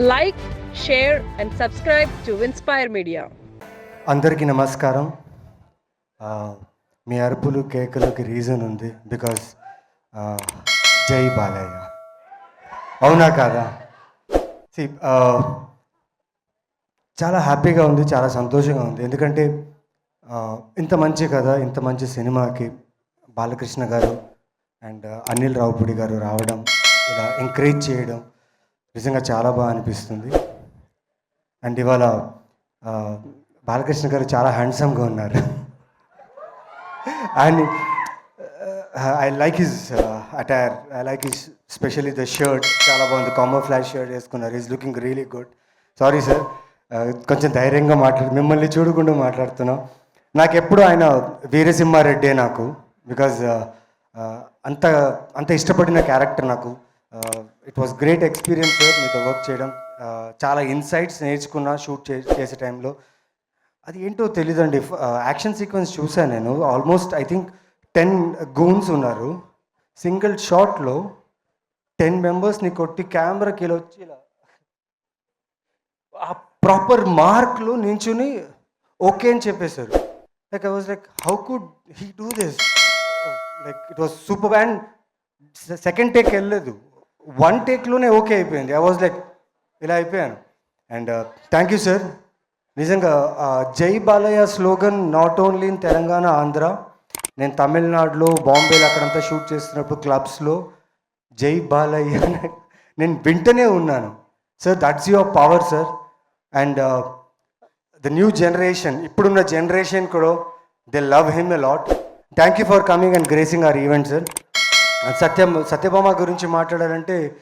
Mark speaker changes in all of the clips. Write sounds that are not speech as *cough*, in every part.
Speaker 1: Like share and subscribe to Inspire Media.
Speaker 2: అందరికీ నమస్కారం. మీ అరుపులు కేకలకి రీజన్ ఉంది బికాస్ జై బాలయ్య. అవునా కాదా? చాలా హ్యాపీగా ఉంది చాలా సంతోషంగా ఉంది. ఎందుకంటే ఇంత మంచి కథ ఇంత మంచి సినిమాకి బాలకృష్ణ గారు అండ్ అనిల్ రావుపూడి గారు రావడం ఇలా ఎంకరేజ్ చేయడం నిజంగా చాలా బాగా అనిపిస్తుంది. అండ్ ఇవాళ బాలకృష్ణ గారు చాలా హ్యాండ్సమ్గా ఉన్నారు. And I like his attire I like his specially the shirt చాలా బాగుంది. కామర్ ఫ్లాష్ షర్ట్ వేసుకున్నారు is looking really good sorry sir కొంచెం ధైర్యంగా మాట్లాడు మిమ్మల్ని చూడకుండా మాట్లాడుతున్నాం. నాకు ఎప్పుడు ఆయన వీరసింహారెడ్డే నాకు. బికాజ్ అంత అంత ఇష్టపడిన క్యారెక్టర్ నాకు. It was great experience sir మీతో వర్క్ చేయడం. చాలా ఇన్సైట్స్ నేర్చుకున్నా షూట్ చే చేసే టైంలో అది ఏంటో తెలియదండి యాక్షన్ సీక్వెన్స్ చూసాను నేను. Almost I think ten goons ఉన్నారు. సింగిల్ షాట్లో టెన్ మెంబర్స్ని కొట్టి కెమెరాకి ఇలా వచ్చి ఇలా ఆ ప్రాపర్ మార్క్లో నించుని ఓకే అని చెప్పేశారు. Like I was like how could he do this like it was super and second take వెళ్ళలేదు. వన్ టేక్లోనే ఓకే అయిపోయింది. ఐ వాజ్ లైక్ ఇలా అయిపోయాను. అండ్ థ్యాంక్ యూ సార్ నిజంగా జై Balayya slogan not only in Telangana Andhra నేను తమిళనాడులో బాంబేలో అక్కడంతా షూట్ చేస్తున్నప్పుడు క్లబ్స్లో జై బాలయ్య అని *laughs* నేను వింటనే ఉన్నాను. Sir that's your power sir and the new generation ఇప్పుడున్న జనరేషన్ కూడా they love him a lot thank you for coming and gracing our event sir Satyam Satyabhama గురించి మాట్లాడాలంటే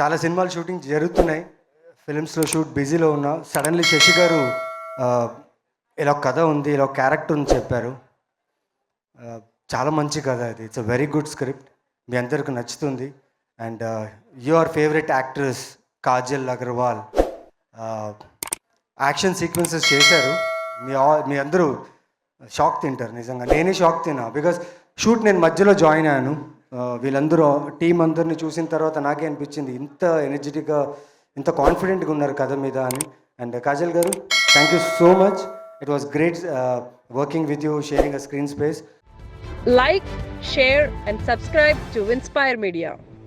Speaker 2: చాలా సినిమాలు షూటింగ్ జరుగుతున్నాయి. ఫిలిమ్స్లో షూట్ బిజీలో ఉన్నా. సడన్లీ శశి గారు ఇలా కథ ఉంది ఇలా ఒక క్యారెక్టర్ ఉంది చెప్పారు. చాలా మంచి కథ ఇది it's a very good script మీ అందరికి నచ్చుతుంది. And your favourite actress Kajal Aggarwal action sequences చేశారు. మీ ఆ- మీ అందరూ షాక్ తింటారు నిజంగా. నేనే షాక్ తిన్నా. బికాస్ షూట్ నేను మధ్యలో జాయిన్ అయ్యాను. వీళ్ళందరూ టీం అందరిని చూసిన తర్వాత నాకే అనిపించింది ఇంత ఎనర్జెటిక్గా ఇంత కాన్ఫిడెంట్గా ఉన్నారు కథ మీద అని. And Kajal garu thank you so much it was great working with you sharing a screen space
Speaker 1: like share and subscribe to Inspire Media